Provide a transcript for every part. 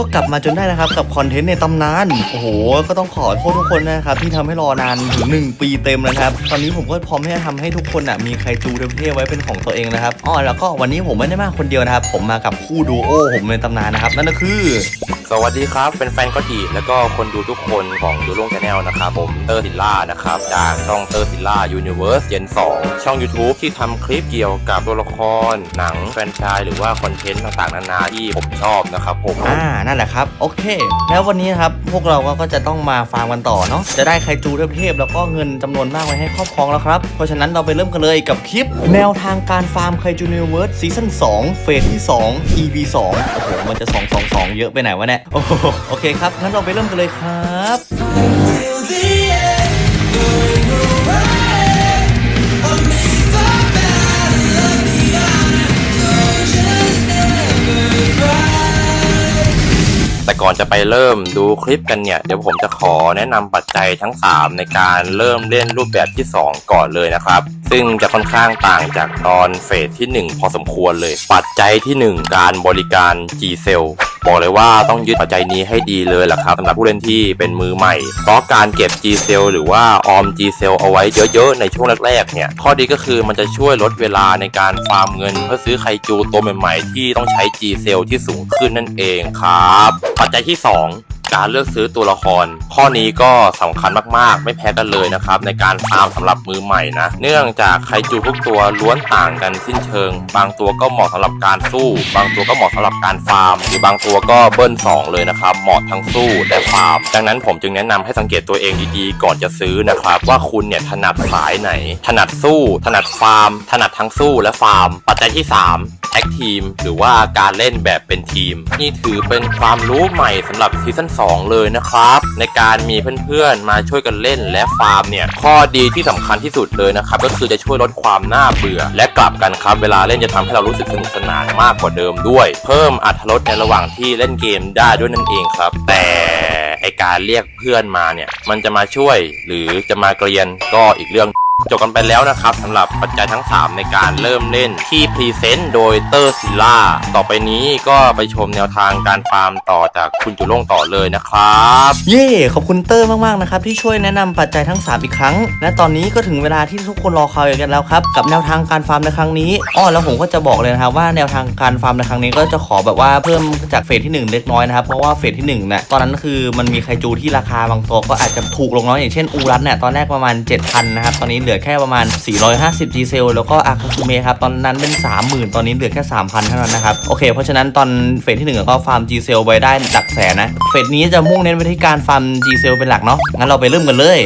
ก็กลับมาจนได้นะครับกับคอนเทนต์ในตำนาน โอ้โห ก็ต้องขอโทษทุกคนนะครับที่ทำให้รอนานถึง 1 ปีเต็มแล้วนะครับ ตอนนี้ผมก็พร้อมที่จะทำให้ทุกคนอะมีใครจูเทพๆไว้เป็นของตัวเองนะครับ อ๋อแล้วก็วันนี้ผมไม่ได้มาคนเดียวนะครับ ผมมากับคู่ดูโอผมในตำนานนะครับนั่นก็คือ สวัสดีครับเป็นแฟนก็ดีแล้วก็คนดูทุกคนของดูโลงชาแนลนะครับผมเตอร์ซิลล่านะครับจากช่องเตอร์ซิลล่ายูนิเวิร์สเจน2ช่อง YouTube ที่ทำคลิปเกี่ยวกับตัวละครหนังแฟรนไชส์หรือว่าคอนเทนต์ต่างๆนานาที่ผมชอบนะครับผมอ่านั่นแหละครับ โอเค แล้ววันนี้ครับพวกเราก็จะต้องมาฟาร์มกันต่อเนาะจะได้ไคจูเทพๆแล้วก็เงินจำนวนมากไว้ให้ครอบครองแล้วครับ เพราะฉะนั้นเราไปเริ่มกันเลยกับคลิป แนวทางการฟาร์มไคจูนิเวิร์สซีซั่น2เฟสที่ 2 EP 2 โอ้โห มันจะ 2 2 2 เยอะไปไหนวะเนี่ยโอ้โหโอเคครับงั้นเราไปเริ่มกันเลยครับ ก่อนจะไปเริ่มดูคลิปกันเนี่ย เดี๋ยวผมจะขอแนะนำปัจจัยทั้ง 3 ในการเริ่มเล่นรูปแบบที่ 2 ก่อนเลยนะครับ ซึ่งจะค่อนข้างต่างจากตอนเฟสที่ 1 พอสมควรเลย ปัจจัยที่ 1 การบริการ G c e l บอกเลยว่าต้องยึดปัจจัยนี้ให้ดีเลยแหละครับสำหรับผู้เล่นที่เป็นมือใหม่ เพราะการเก็บ G c e l หรือว่าออม G c e l เอาไว้เยอะๆ ในช่วงแรกๆเนี่ย ข้อดีก็คือมันจะช่วยลดเวลาในการฟาร์มเงิน เพื่อซื้อไคจูตัวใหม่ๆ ที่ต้องใช้ G c e l ที่สูงขึ้นนั่นเองครับ ปัจจจัยที่ 2 การเลือกซื้อตัวละคร ข้อนี้ก็สำคัญมากๆ ไม่แพ้กันเลยนะครับ ในการฟาร์มสำหรับมือใหม่นะ เนื่องจากไคจูทุกตัวล้วนต่างกันสิ้นเชิง บางตัวก็เหมาะสำหรับการสู้ บางตัวก็เหมาะสำหรับการฟาร์ม หรือบางตัวก็เบิ้ลสองเลยนะครับ เหมาะทั้งสู้และฟาร์ม ดังนั้นผมจึงแนะนำให้สังเกตตัวเองดีๆ ก่อนจะซื้อนะครับ ว่าคุณเนี่ยถนัดสายไหน ถนัดสู้ ถนัดฟาร์ม ถนัดทั้งสู้และฟาร์ม ปัจจัยที่ 3 แท็กทีมหรือว่าการเล่นแบบเป็นทีม นี่ถือเป็นความรู้ใหม่สำหรับซีซั่น2 เลยนะครับ ในการมีเพื่อนๆมาช่วยกันเล่นและฟาร์มเนี่ย ข้อดีที่สำคัญที่สุดเลยนะครับ ก็คือจะช่วยลดความน่าเบื่อ และกลับกันครับ เวลาเล่นจะทำให้เรารู้สึกสนุกสนานมากกว่าเดิมด้วย เพิ่มอรรถรสในระหว่างที่เล่นเกมได้ด้วยนั่นเองครับ แต่ไอการเรียกเพื่อนมาเนี่ย มันจะมาช่วยหรือจะมาเกรียนก็อีกเรื่อง จบกันไปแล้วนะครับสำหรับปัจจัยทั้ง 3 ในการเริ่มเล่นที่พรีเซนต์โดยเตอร์ซิล่าต่อไปนี้ก็ไปชมแนวทางการฟาร์มต่อจากคุณจุลงต่อเลยนะครับ เย่ขอบคุณเตอร์มากๆนะครับที่ช่วยแนะนำปัจจัยทั้ง 3 อีกครั้ง และตอนนี้ก็ถึงเวลาที่ทุกคนรอคอยกันแล้วครับกับแนวทางการฟาร์มในครั้งนี้อ้อแล้วผมก็จะบอกเลยนะครับว่าแนวทางการฟาร์มในครั้งนี้ก็จะขอแบบว่าเพิ่มจากเฟสที่ 1 เล็กน้อยนะครับเพราะว่าเฟสที่1เนี่ยตอนนั้นคือมันมีไคจูที่ราคาบางตัวก็อาจจะถูกลงน้อยอย่างเช่นอูรัสเนี่ยตอนแรกประมาณ7,000นะครับตอนนี้ลือแค่ประมาณ 450 G เซล แล้วก็อาคาซูเมะครับ ตอนนั้นเป็น 30,000 ตอนนี้เหลือแค่ 3,000 เท่านั้นนะครับ โอเค เพราะฉะนั้นตอนเฟสที่ 1 ก็ฟาร์ม G เซลไว้ได้หลักแสนนะ เฟสนี้จะมุ่งเน้นไปที่การฟาร์ม G เซลเป็นหลักเนาะ งั้นเราไปเริ่มกันเลย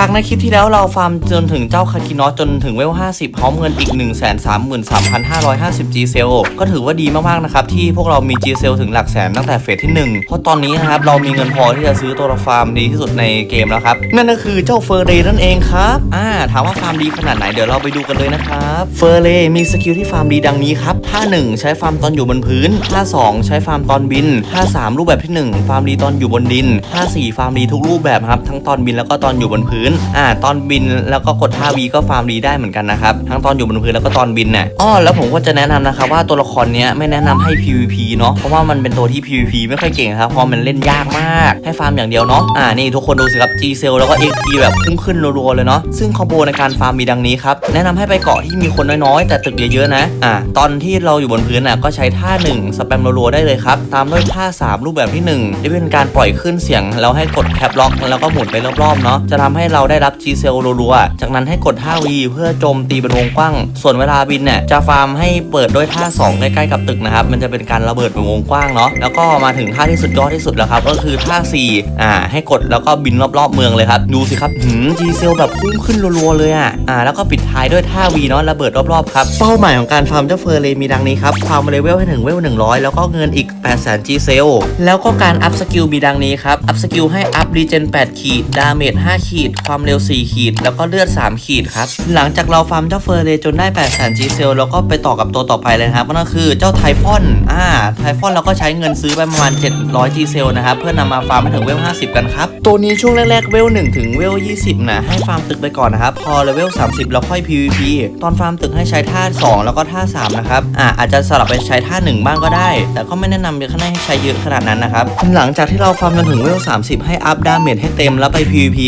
จากในคลิปที่แล้วเราฟาร์มจนถึงเจ้าคาคินอสจนถึงเวล 50 พร้อมเงินอีก 1 3 3 5 5 0 G เซลก็ถือว่าดีมากๆนะครับ ที่พวกเรามี G เซลถึงหลักแสนตั้งแต่เฟสที่ 1 เพราะตอนนี้นะครับ เรามีเงินพอที่จะซื้อตัวฟาร์มดีที่สุดในเกมแล้วครับ นั่นก็คือเจ้าเฟอร์เรย์นั่นเองครับอ่าถามว่าฟาร์มดีขนาดไหนเดี๋ยวเราไปดูกันเลยนะครับเฟอร์เรย์มีสกิลที่ฟาร์มดีดังนี้ครับท่า1ใช้ฟาร์มตอนอยู่บนพื้นท่า2ใช้ฟาร์มตอนบินท่า3รูปแบบที่ 1 ฟาร์มดีตอนอยู่บนดินท่า4ฟาร์มดีทุกรูปแบบครับทั้งตอนบินแล้วก็ตอนอยู่บนพื้นอ่าตอนบินแล้วก็กดท่าวีก็ฟาร์มดีได้เหมือนกันนะครับทั้งตอนอยู่บนพื้นแล้วก็ตอนบินน่ะอ้อแล้วผมก็จะแนะนำนะครับว่าตัวละครเนี้ยไม่แนะนำให้ PVP เนาะเพราะว่ามันเป็นตัวที่ PVP ไม่ค่อยเก่งครับเพราะมันเล่นยากมากให้ฟาร์มอย่างเดียวเนาะอ่านี่ทุกคนดูสิครับ G c e l แล้วก็ XP แบบพุ่งขึ้นรัวๆเลยเนาะซึ่งคอมโบในการฟาร์มมีดังนี้ครับแนะนำให้ไปเกาะที่มีคนน้อยๆ แต่ตึกเยอะๆนะอ่าตอนที่เราอยู่บนพื้นน่ะก็ใช้ท่า1สแปมรัวๆได้เลยครับตามด้วยท่า 3 รูปแบบที่1ที่เป็นการปล่อยขึ้นเสียงแล้วให้กดแคปล็อกแล้วก็หมุนไปรอบๆเนาะจะทำให้เราได้รับ G c e l รัวๆ จากนั้นให้กดท่า V เพื่อโจมตีเป็นวงกว้าง ส่วนเวลาบินเนี่ยจะฟาร์มให้เปิดด้วยท่า 2 ใกล้ๆกับตึกนะครับ มันจะเป็นการระเบิดเป็นวงกว้างเนาะ แล้วก็มาถึงท่าที่สุดยอดที่สุดแล้วครับ ก็คือท่า 4 อ่า ให้กดแล้วก็บินรอบๆเมืองเลยครับ ดูสิครับหืมจีเซลแบบพุ่งขึ้นรัวๆเลยอะ อ่า แล้วก็ปิดท้ายด้วยท่า V เนาะ ระเบิดรอบๆครับ เป้าหมายของการฟาร์มเจ้าเฟอร์เรย์มีดังนี้ครับ ฟาร์มเลเวลให้ถึงเวล100 แล้วก็เงินอีก 8 0 0 0 0 G เซล แล้วก็การอัพสกิลมีดังนี้ครับ อัพสกิลให้อัพรีเจน8ขีด ดาเมจ5ขีดความเร็ว 4 ขีด แล้วก็เลือด 3 ขีดครับ หลังจากเราฟาร์มเจ้าเฟอร์เรย์จนได้8 0 0 0 0 G เซลแล้วก็ไปต่อกับตัวต่อไปเลยนะครับนั่นก็คือเจ้าไทฟอนอ่าไทฟอนเราก็ใช้เงินซื้อไปประมาณ 700 G เซลนะครับเพื่อนำมาฟาร์มให้ถึงเวล 50 กันครับ ตัวนี้ช่วงแรกๆเวล 1 ถึงเวล 20 นะให้ฟาร์มตึกไปก่อนนะครับพอเลเวล 30แล้วค่อย PVP ตอนฟาร์มตึกให้ใช้ท่า 2 แล้วก็ท่า 3 นะครับอ่าอาจจะสลับไปใช้ท่า 1 บ้างก็ได้ แต่ก็ไม่แนะนำให้ใช้เยอะขนาดนั้นนะครับหลังจากที่เราฟาร์มจนถึงเวล 30 ให้อัพดาเมจให้เต็มแล้วไป PVP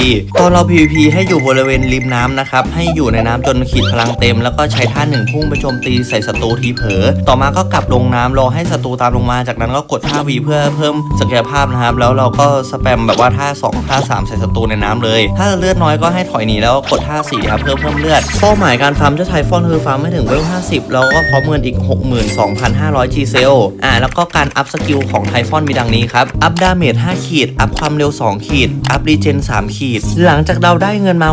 ตอนเรา PVP ให้อยู่บริเวณริมน้ำนะครับ ให้อยู่ในน้ำจนขีดพลังเต็ม แล้วก็ใช้ท่าหนึ่งพุ่งไปโจมตีใส่ศัตรูทีเผลอ ต่อมาก็กลับลงน้ำรอให้ศัตรูตามลงมา จากนั้นก็กดท่า V เพื่อเพิ่มศักยภาพนะครับ แล้วเราก็สแปมแบบว่าท่า2ท่า3ใส่ศัตรูในน้ำเลย ถ้าเลือดน้อยก็ให้ถอยหนีแล้วก็กดท่า4ครับเพื่อเพิ่มเลือด เป้าหมายการฟาร์มเจ้าไทฟอนคือฟาร์มไม่ถึงเวล50แล้วก็พร้อมเงินอีก 62,500 G เซลอ่าแล้วก็การอัพสกิลของไทฟอนมีดังนี้ครับ อัพดาเมจ5ขีด อัพความเร็ว 2 ขีด อัพรีเจน3ขีด หลังจากเราได้เงินมา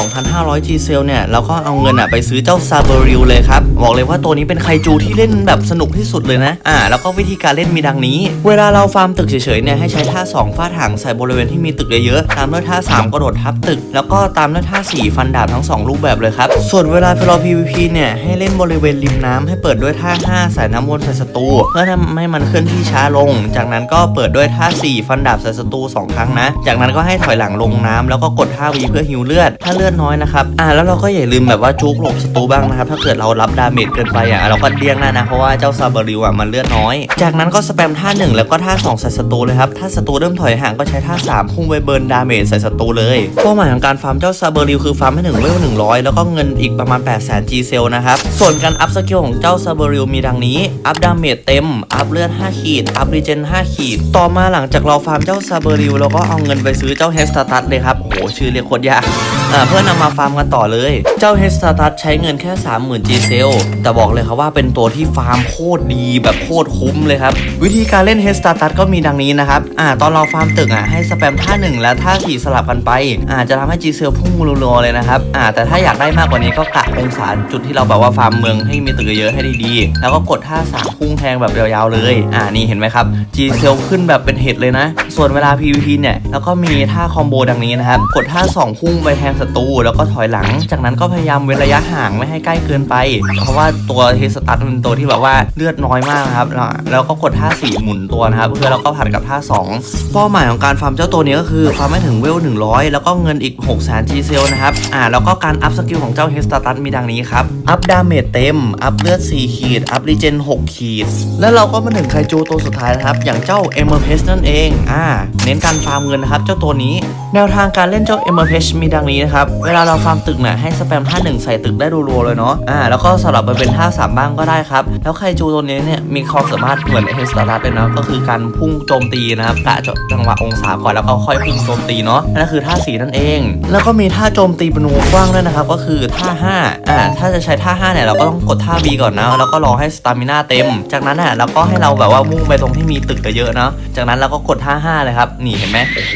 62,500 G เซลเนี่ยเราก็เอาเงินอะไปซื้อเจ้าซาเบริลเลยครับ บอกเลยว่าตัวนี้เป็นไคจูที่เล่นแบบสนุกที่สุดเลยนะ อ่า แล้วก็วิธีการเล่นมีดังนี้ เวลาเราฟาร์มตึกเฉยๆเนี่ยให้ใช้ท่า 2 ฟาดหางใส่บริเวณที่มีตึกเยอะๆ ตามด้วยท่า 3 กระโดดทับตึก แล้วก็ตามด้วยท่า 4 ฟันดาบทั้ง 2 รูปแบบเลยครับ ส่วนเวลาเรา PVP เนี่ยให้เล่นบริเวณริมน้ำให้เปิดด้วยท่า5ใส่น้ำวนใส่ศัตรูเพื่อทำให้มันเคลื่อนที่ช้าลง จากนั้นก็เปิดด้วยท่า 4 ฟันดาบใส่ศัตรู2ครั้งนะ จากนั้นก็ให้ถอยหลังลงน้ำแล้วก็กดท่า V เพื่อฮิวเลือด ถ้าเลือดน้อยนะครับ อ่าแล้วเราก็อย่าลืมแบบว่าจุกหลบศัตรูบ้างนะครับ ถ้าเกิดเรารับดาเมจเกินไปอะเราก็เลี่ยงได้นะ เพราะว่าเจ้าซาบาริวอะมันเลือดน้อย จากนั้นก็สแปมท่า 1 แล้วก็ท่า2ใส่ศัตรูเลยครับ ถ้าศัตรูเริ่มถอยห่างก็ใช้ท่า3พุ่งไปเบิร์นดาเมจใส่ศัตรูเลยเป้าหมายของการฟาร์มเจ้าซาบาริวคือฟาร์มให้ถึงเวล100 แล้วก็เงินอีกประมาณ 8 0 0 0 0 G เซลนะครับ ส่วนการอัพสกิลของเจ้าซาบาริวมีดังนี้ อัพดาเมจเต็ม อัพเลือด 5 ขีด อัพรีเจน 5 ขีด ต่อมาหลังจากเราฟาร์มเจ้าซาบาริวเราก็เอาเงินไปซื้อเจ้าเฮสตาตัสเลยครับโอ้โหชื่อเรียกโคตรยาก เพื่อนำมาฟาร์มกันต่อเลย เจ้าเฮสตาตัสใช้เงินแค่ 30,000 G เซลแต่บอกเลยครับว่าเป็นตัวที่ฟาร์มโคตรดีแบบโคตรคุ้มเลยครับ วิธีการเล่นเฮสตาตัสก็มีดังนี้นะครับอ่าตอนเราฟาร์มตึกอะให้สแปมท่า1และท่า4สลับกันไปอ่าจะทำให้ G เซลพุ่งรัวๆเลยนะครับอ่าแต่ถ้าอยากได้มากกว่านี้ก็กะองศาจุดที่เราแบบว่าฟาร์มเมืองให้มีตึกเยอะให้ดีๆ แล้วก็กดท่า3พุ่งแทงแบบยาวๆเลย อ่านี่เห็นไหมครับ G เซลขึ้นแบบเป็นเห็ดเลยนะ ส่วนเวลา PVP เนี่ยแล้วก็มีท่าคอมโบดังนี้นะครับกดท่า2พุ่งไปแทงศัตรูแล้วก็ถอยหลัง จากนั้นก็พยายามเว้นระยะห่างไม่ให้ใกล้เกินไป เพราะว่าตัวเฮสตัสเป็นตัวที่แบบว่าเลือดน้อยมากนะครับ แล้วก็กดท่า4หมุนตัวนะครับเพื่อเราก็ผัดกับท่า2เป้าหมายของการฟาร์มเจ้าตัวนี้ก็คือฟาร์มให้ถึงเวล100 แล้วก็เงินอีก6 0 0 0 0 G เซลนะครับ อ่าแล้วก็การอัพสกิลของเจ้าเฮสตัสมีดังนี้ครับอัพดาเมจเต็ม อัพเลือด 4 ขีด อัพรีเจน 6 ขีด แล้วเราก็มาถึงไคจูตัวสุดท้ายนะครับ อย่างเจ้าเอเมอร์เพสนั่นเองอ่าเน้นการฟาร์มเงินนะครับ เจ้าตัวนี้ แนวทางการเล่นเจ้าเอเมอร์เพชมีดังนี้นะครับ เวลาเราฟาร์มตึกเนี่ยให้สแปมท่าหนึ่งใส่ตึกได้รัวๆเลยเนาะอ่าแล้วก็สลับไปเป็นท่าสามบ้างก็ได้ครับ แล้วไคจูตัวนี้เนี่ยมีความสามารถเหมือนเฮสตารัสเลยนะก็คือการพุ่งโจมตีนะครับกะจังหวะองศาก่อนแล้วก็ค่อยพุ่งโจมตีเนาะนั่นคือท่าสีนั่นเอง แล้วก็มีท่าโจมตีเป็นวงกว้างด้วยนะครับก็คือท่าห้าอ่าถ้าจะใช้ท่าห้าเนี่ยเราก็ต้องกดท่า B ก่อนนะแล้วก็รอให้สตามิน่าเต็ม จากนั้นอะเราก็ให้เราแบบว่ามุ่งไปตรงที่มีตึกเยอะๆเนาะจากนั้นเราก็กดท่าห้าเลยครับนี่เห็นไหมโอ้โห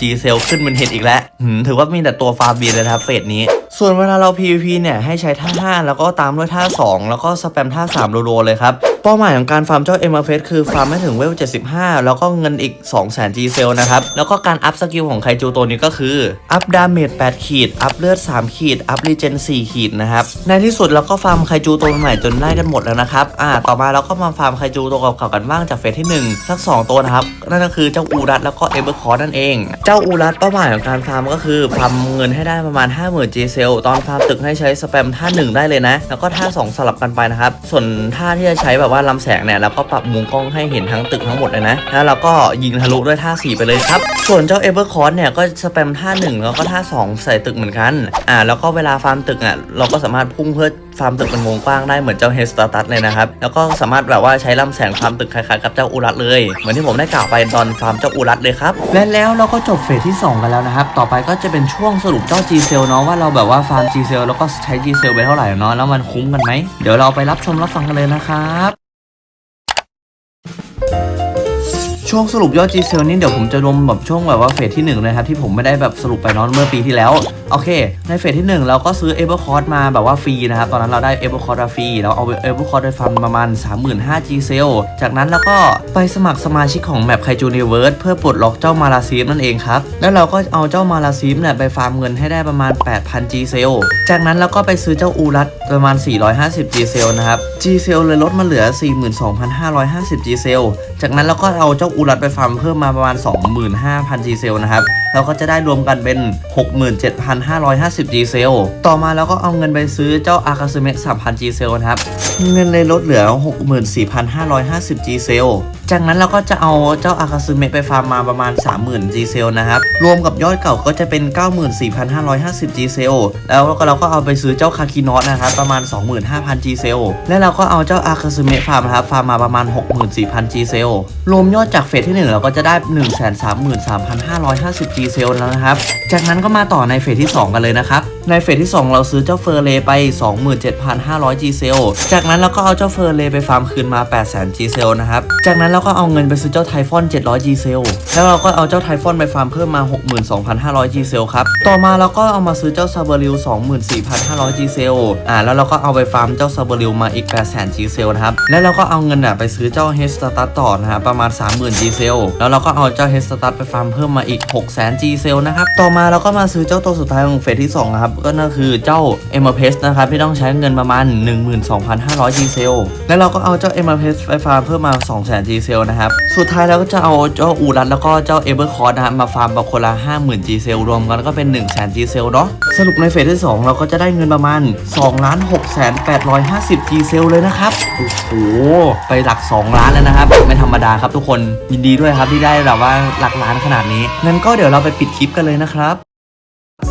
G เซลขึ้นเป็นเห็ดอีกแล้วถือว่ามีแต่ตัวฟาร์บีเลยครับเฟสนี้ส่วนเวลาเรา PVP เนี่ยให้ใช้ท่า 5 แล้วก็ตามด้วยท่า 2 แล้วก็สแปมท่า3รัวๆเลยครับ เป้าหมายของการฟาร์มเจ้า m f s คือฟาร์มให้ถึงเวล 75 แล้วก็เงินอีก 200,000 G เซลนะครับ แล้วก็การอัพสกิลของไคจูตัวนี้ก็คือ อัพดาเมจ8ขีด อัพเลือด 3 ขีด อัพรีเจน 4 ขีดนะครับ ในที่สุดเราก็ฟาร์มไคจูตัวใหม่จนได้กันหมดแล้วนะครับ อ่า ต่อมาเราก็มาฟาร์มไคจูตัวเก่าๆกันบ้างจากเฟสที่ 1 สัก 2 ตัวนะครับ นั่นก็คือเจ้าอูรัตแล้วก็เอเบอร์คอร์นั่นเอง เจ้าอูรัตเป้าหมายของการฟาร์มก็คือฟาร์มเงินให้ได้ประมาณ 50,000 G เซลตอนฟาร์มตึกให้ใช้สแปมท่า1ได้เลยนะ แล้วก็ท่า2สลับกันไปนะครับ ส่วนท่าที่จะใช้แบบว่าลำแสงเนี่ยเราก็ปรับมุมกล้องให้เห็นทั้งตึกทั้งหมดเลยนะแล้วเราก็ยิงทะลุด้วยท่า 4 ไปเลยครับ ส่วนเจ้าเอเบอร์คอร์เนี่ยก็สแปมท่า 1 แล้วก็ท่า 2 ใส่ตึกเหมือนกันอ่าแล้วก็เวลาฟาร์มตึกอะเราก็สามารถพุ่งเพื่อฟาร์มตึกเป็นวงกว้างได้เหมือนเจ้าเฮสตาตัสเลยนะครับ แล้วก็สามารถแบบว่าใช้ลำแสงฟาร์มตึกคล้ายๆกับเจ้าอูรัตเลย เหมือนที่ผมได้กล่าวไปตอนฟาร์มเจ้าอูรัตเลยครับ และแล้วเราก็จบเฟสที่ 2 กันแล้วนะครับ ต่อไปก็จะเป็นช่วงสรุปเจ้า G เซลเนาะว่าเราแบบว่าฟาร์ม G เซลแล้วก็ใช้ G เซลไปเท่าไหร่เนาะแล้วมันคุ้มกันไหมเดี๋ยวเราไปรับชมรับฟังกันเลยนะครับ ช่วงสรุปยอด G s e l นี่เดี๋ยวผมจะรวมแบบช่วงแบบว่าเฟสที่1นะครับที่ผมไม่ได้แบบสรุปไปนอนเมื่อปีที่แล้ว โอเค ในเฟสที่ 1 เราก็ซื้อ e v e r c o r d มาแบบว่าฟรีนะครับ ตอนนั้นเราได้ e v e r c o r d ฟรีเราเอา e v e r c o r d ไปฟันประมาณ 35,000 G s e l จากนั้นเราก็ไปสมัครสมาชิกของแมปไคจูนิเวิร์สเพื่อปลดล็อกเจ้ามาลาซีฟนั่นเองครับ แล้วเราก็เอาเจ้ามาลาซีฟเนี่ยไปฟาร์มเงินให้ได้ประมาณ 8,000 G s e l จากนั้นเราก็ไปซื้อเจ้าอูรัตประมาณ 450 G s e l นะครับ G s e l เลยลดมาเหลือ 42,550 G s e l จากนั้นเราก็เอาเจ้าอูรัตไปฟาร์มเพิ่มมาประมาณ 25,000 G s e l นะครับเราก็จะได้รวมกันเป็น 67,550 G s e l ต่อมาเราก็เอาเงินไปซื้อเจ้าอาคาซึเมะ3,000 G s e l นะครับ เงินเลยลดเหลือ 64,550 G s e l จากนั้นเราก็จะเอาเจ้าอาคาซึเมะไปฟาร์มมาประมาณ 30,000 G s e l นะครับ รวมกับยอดเก่าก็จะเป็น 94,550 G s e l แล้วก็เราก็เอาไปซื้อเจ้าคาคิโนะนะครับประมาณ 25,000 G s e l และเราก็เอาเจ้าอาคาซึเมะฟาร์มนะครับฟาร์มมาประมาณ 64,000 G s e l รวมยอดจากเฟสที่ 1 เราก็จะได้ 133,550 G c e l แล้วนะครับ จากนั้นก็มาต่อในเฟสที่ 2 กันเลยนะครับ ในเฟสที่ 2 เราซื้อเจ้าเฟอร์เลไป 27,500 G s e l จากนั้นเราก็เอาเจ้าเฟอร์เลไปฟาร์มคืนมา 800,000 G s e l นะครับ จากนั้นเราก็เอาเงินไปซื้อเจ้าไทฟอน700 G s e l แล้วเราก็เอาเจ้าไทฟอนไปฟาร์มเพิ่มมา 62,500 G s e l ครับ ต่อมาเราก็เอามาซื้อเจ้าซาเบริว24,500 G s e l อ่า แล้วเราก็เอาไปฟาร์มเจ้าซาเบริวมาอีก 800,000 G s e l นะครับ แล้วเราก็เอาเงินอะไปซื้อเจ้าเฮสตัสต่อนะครับประมาณ 30,000 G s e l แล้วเราก็เอาเจ้าเฮสตัสไปฟาร์มเพิ่มมาอีก 600,000 G s e l นะครับ ต่อมาเราก็มาซื้อเจ้าตัวสุดท้ายของเฟสที่2นะครับก็นั่นคือเจ้า e m e r p e s นะครับที่ต้องใช้เงินประมาณ 12,500 G s e l แล้วเราก็เอาเจ้า e m e r p e s ไปฟาร์มเพิ่มมา 200,000 G s e l นะครับ สุดท้ายเราก็จะเอาเจ้าอูรัตแล้วก็เจ้า e v e r c o r d นะครับมาฟาร์มแบบคนละ 50,000 G s e l รวมกันก็เป็น 100,000 G s e l เนาะสรุปในเฟสที่ 2 เราก็จะได้เงินประมาณ2ล้าน6แสน850 G s e l เลยนะครับโอ้โหไปหลัก 2 ล้านแล้วนะครับไม่ธรรมดาครับทุกคนยินดีด้วยครับที่ได้แบบว่าหลักล้านขนาดนี้งั้นก็เดี๋ยวเราไปปิดคลิปกันเลยนะครับ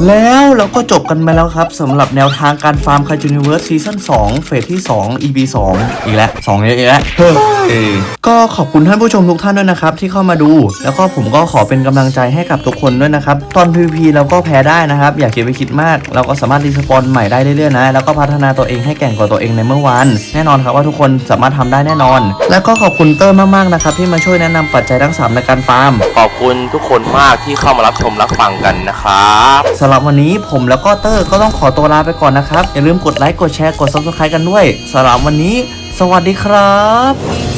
แล้วเราก็จบกันไปแล้วครับสำหรับแนวทางการฟาร์มคาจูนิเวิร์สซีซั่น2เฟสที่ 2 EP 2 อีกแล้ว 2 เยอะอีกแล้วเออก็ขอบคุณท่านผู้ชมทุกท่านด้วยนะครับ ที่เข้ามาดู แล้วก็ผมก็ขอเป็นกำลังใจให้กับทุกคนด้วยนะครับ ตอน PVP เราก็แพ้ได้นะครับ อย่าคิดไปคิดมาก เราก็สามารถรีสปอนใหม่ได้เรื่อยๆนะ แล้วก็พัฒนาตัวเองให้แก่งกว่าตัวเองในเมื่อวานแน่นอนครับว่าทุกคนสามารถทำได้แน่นอน แล้วก็ขอบคุณเตอร์มากๆนะครับที่มาช่วยแนะนำปัจจัยทั้งสามในการฟาร์ม ขอบคุณทุกคนมากที่เข้ามารับชมรับฟังกันนะครับสำหรับวันนี้ผมแล้วก็เตอร์ก็ต้องขอตัวลาไปก่อนนะครับ อย่าลืมกดไลค์กดแชร์กด subscribe กันด้วยสำหรับวันนี้ สวัสดีครับ